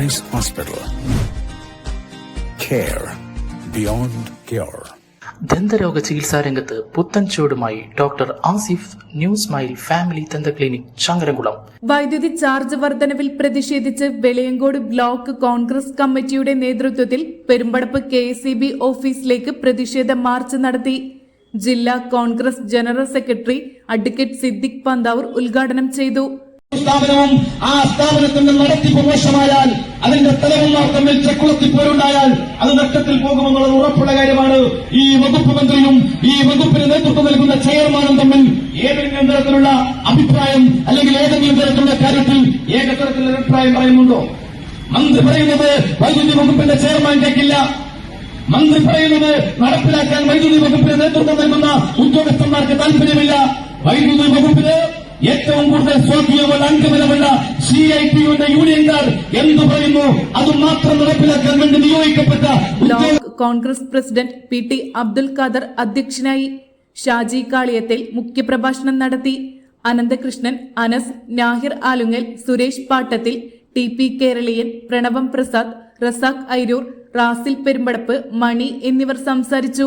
Price Hospital. Care beyond cure. ദന്തരോഗ ചികിത്സാ രംഗത്ത് പുത്തൻ ചുവടുമായി doctor Asif new smile family ദന്ത ക്ലിനിക് ചങ്ങരംകുളം വൈദ്യുതി ചാർജ് വർധനവിൽ പ്രതിഷേധിച്ച് വെളിയങ്കോട് ബ്ലോക്ക് കോൺഗ്രസ് കമ്മിറ്റിയുടെ നേതൃത്വത്തിൽ പെരുമ്പടപ്പ് കെ ഓഫീസിലേക്ക് പ്രതിഷേധ മാർച്ച് നടത്തി ജില്ലാ Congress general secretary advocate Siddique Panthavoor ഉദ്ഘാടനം ചെയ്തു സ്ഥാപനവും ആ സ്ഥാപനത്തിന്റെ നടത്തിപ്പ് മോശമായാൽ അതിന്റെ തലവന്മാർ തമ്മിൽ ചെക്കുളത്തിപ്പോരുണ്ടായാൽ അത് നഷ്ടത്തിൽ പോകുമെന്നുള്ളത് ഉറപ്പുള്ള കാര്യമാണ്. ഈ വകുപ്പ് മന്ത്രിയും ഈ വകുപ്പിന് നേതൃത്വം നൽകുന്ന ചെയർമാനും തമ്മിൽ ഏതെങ്കിലും തരത്തിലുള്ള അഭിപ്രായം അല്ലെങ്കിൽ ഏതെങ്കിലും തരത്തിലുള്ള കാര്യത്തിൽ ഏകതരത്തിലുള്ള അഭിപ്രായം പറയുന്നുണ്ടോ? മന്ത്രി പറയുന്നത് വൈദ്യുതി വകുപ്പിന്റെ ചെയർമാൻ കേൾക്കില്ല മന്ത്രി പറയുന്നത് നടപ്പിലാക്കാൻ വൈദ്യുതി വകുപ്പിന് നേതൃത്വം നൽകുന്ന ഉദ്യോഗസ്ഥന്മാർക്ക് താല്പര്യമില്ല വൈദ്യുതി വകുപ്പിന് ഏറ്റവും കൂടുതൽ സ്വാധീനമുള്ള അംഗബലമുള്ള സി ഐ ടിയുടെ യൂണിയൻകാർ എന്തു പറയുന്നു? അത് മാത്രം വേണ്ടി നിയോഗിക്കപ്പെട്ട Congress president P T Abdul Khader അധ്യക്ഷനായി ഷാജി കാളിയത്തിൽ മുഖ്യപ്രഭാഷണം നടത്തി. അനന്തകൃഷ്ണൻ അനസ് നാഹിർ ആലുങ്ങൽ സുരേഷ് പാട്ടത്തിൽ ടി പി കേരളീയൻ പ്രണവം പ്രസാദ് റസാഖ് ഐരൂർ റാസിൽ പെരുമ്പടപ്പ് മണി എന്നിവർ സംസാരിച്ചു.